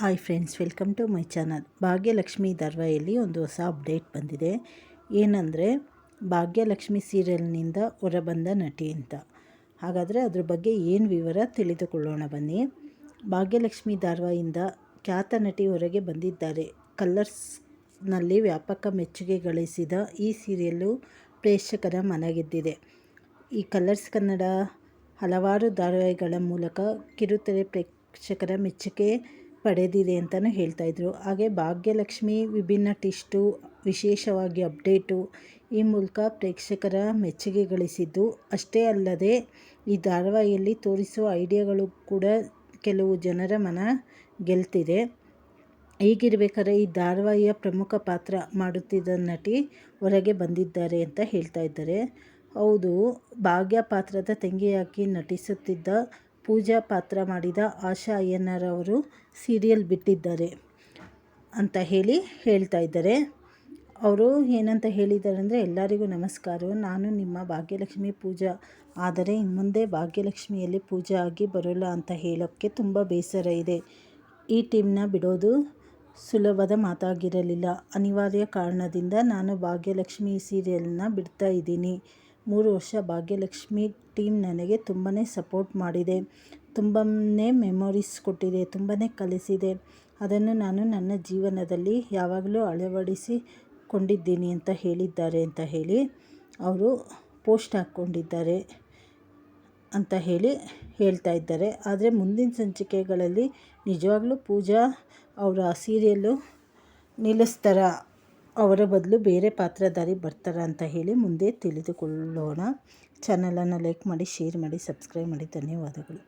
Hi friends welcome to my channel Bhagyalakshmi ಧಾರಾವಾಹಿಯಲ್ಲಿ ಒಂದು ಹೊಸ update ಬಂದಿದೆ. ಏನಂದರೆ, ಭಾಗ್ಯಲಕ್ಷ್ಮಿ ಸೀರಿಯಲ್ನಿಂದ ಹೊರಬಂದ ನಟಿ ಅಂತ. ಹಾಗಾದರೆ ಅದ್ರ ಬಗ್ಗೆ ಏನು ವಿವರ ತಿಳಿದುಕೊಳ್ಳೋಣ ಬನ್ನಿ. ಭಾಗ್ಯಲಕ್ಷ್ಮಿ ಧಾರಾವಾಹಿಯಿಂದ ಖ್ಯಾತ ನಟಿ ಹೊರಗೆ ಬಂದಿದ್ದಾರೆ. ಕಲ್ಲರ್ಸ್ನಲ್ಲಿ ವ್ಯಾಪಕ ಮೆಚ್ಚುಗೆ ಗಳಿಸಿದ ಈ ಸೀರಿಯಲ್ಲು ಪ್ರೇಕ್ಷಕರ ಮನಗೆದ್ದಿದೆ. ಈ ಕಲರ್ಸ್ ಕನ್ನಡ ಹಲವಾರು ಧಾರಾವಾಹಿಗಳ ಮೂಲಕ ಕಿರುತೆರೆ ಪ್ರೇಕ್ಷಕರ ಮೆಚ್ಚುಗೆ ಪಡೆದಿದೆ ಅಂತಲೂ ಹೇಳ್ತಾಯಿದ್ರು ಹಾಗೆ ಭಾಗ್ಯಲಕ್ಷ್ಮಿ ವಿಭಿನ್ನ ಟಿಸ್ಟು, ವಿಶೇಷವಾಗಿ ಅಪ್ಡೇಟು ಈ ಮೂಲಕ ಪ್ರೇಕ್ಷಕರ ಮೆಚ್ಚುಗೆ ಗಳಿಸಿದ್ದು. ಅಷ್ಟೇ ಅಲ್ಲದೆ ಈ ಧಾರಾವಾಹಿಯಲ್ಲಿ ತೋರಿಸುವ ಐಡಿಯಾಗಳು ಕೂಡ ಕೆಲವು ಜನರ ಮನ ಗೆಲ್ತಿದೆ. ಹೀಗಿರ್ಬೇಕಾದ್ರೆ ಈ ಧಾರಾವಾಹಿಯ ಪ್ರಮುಖ ಪಾತ್ರ ಮಾಡುತ್ತಿದ್ದ ನಟಿ ಹೊರಗೆ ಬಂದಿದ್ದಾರೆ ಅಂತ ಹೇಳ್ತಾ ಇದ್ದಾರೆ. ಹೌದು, ಭಾಗ್ಯ ಪಾತ್ರದ ತಂಗಿಯಾಗಿ ನಟಿಸುತ್ತಿದ್ದ ಪೂಜಾ ಪಾತ್ರ ಮಾಡಿದ ಆಶಾ ಅಯ್ಯನರವರು ಸೀರಿಯಲ್ ಬಿಟ್ಟಿದ್ದಾರೆ ಅಂತ ಹೇಳಿ ಹೇಳ್ತಾ ಇದ್ದಾರೆ. ಅವರು ಏನಂತ ಹೇಳಿದ್ದಾರೆ ಅಂದರೆ, ಎಲ್ಲರಿಗೂ ನಮಸ್ಕಾರ. ನಾನು ನಿಮ್ಮ ಭಾಗ್ಯಲಕ್ಷ್ಮಿ ಪೂಜಾ. ಆದರೆ ಇನ್ನು ಮುಂದೆ ಭಾಗ್ಯಲಕ್ಷ್ಮಿಯಲ್ಲಿ ಪೂಜಾ ಆಗಿ ಬರೋಲ್ಲ ಅಂತ ಹೇಳೋಕ್ಕೆ ತುಂಬ ಬೇಸರ ಇದೆ. ಈ ಟೀಮ್ನ ಬಿಡೋದು ಸುಲಭದ ಮಾತಾಗಿರಲಿಲ್ಲ. ಅನಿವಾರ್ಯ ಕಾರಣದಿಂದ ನಾನು ಭಾಗ್ಯಲಕ್ಷ್ಮಿ ಸೀರಿಯಲ್ನ ಬಿಡ್ತಾ ಇದ್ದೀನಿ. ಮೂರು ವರ್ಷ ಭಾಗ್ಯಲಕ್ಷ್ಮಿ ಟೀಮ್ ನನಗೆ ತುಂಬಾ ಸಪೋರ್ಟ್ ಮಾಡಿದೆ. ತುಂಬಾ ಮೆಮೊರೀಸ್ ಕೊಟ್ಟಿದೆ ತುಂಬಾ ಕಲಿಸಿದೆ. ಅದನ್ನು ನಾನು ನನ್ನ ಜೀವನದಲ್ಲಿ ಯಾವಾಗಲೂ ಅಳವಡಿಸಿಕೊಂಡಿದ್ದೀನಿ ಅಂತ ಹೇಳಿದ್ದಾರೆ ಅಂತ ಹೇಳಿ ಅವರು ಪೋಸ್ಟ್ ಹಾಕ್ಕೊಂಡಿದ್ದಾರೆ ಅಂತ ಹೇಳಿ ಹೇಳ್ತಾ ಇದ್ದಾರೆ. ಆದರೆ ಮುಂದಿನ ಸಂಚಿಕೆಗಳಲ್ಲಿ ನಿಜವಾಗ್ಲೂ ಪೂಜಾ ಅವರ ಸೀರಿಯಲ್ಲು ನಿಲ್ಲಿಸ್ತಾರ? ಅವರ ಬದಲು ಬೇರೆ ಪಾತ್ರಧಾರಿ ಬರ್ತಾರಾ ಅಂತ ಹೇಳಿ ಮುಂದೆ ತಿಳಿದುಕೊಳ್ಳೋಣ. ಚಾನಲನ್ನು ಲೈಕ್ ಮಾಡಿ, ಶೇರ್ ಮಾಡಿ, ಸಬ್ಸ್ಕ್ರೈಬ್ ಮಾಡಿ. ಧನ್ಯವಾದಗಳು.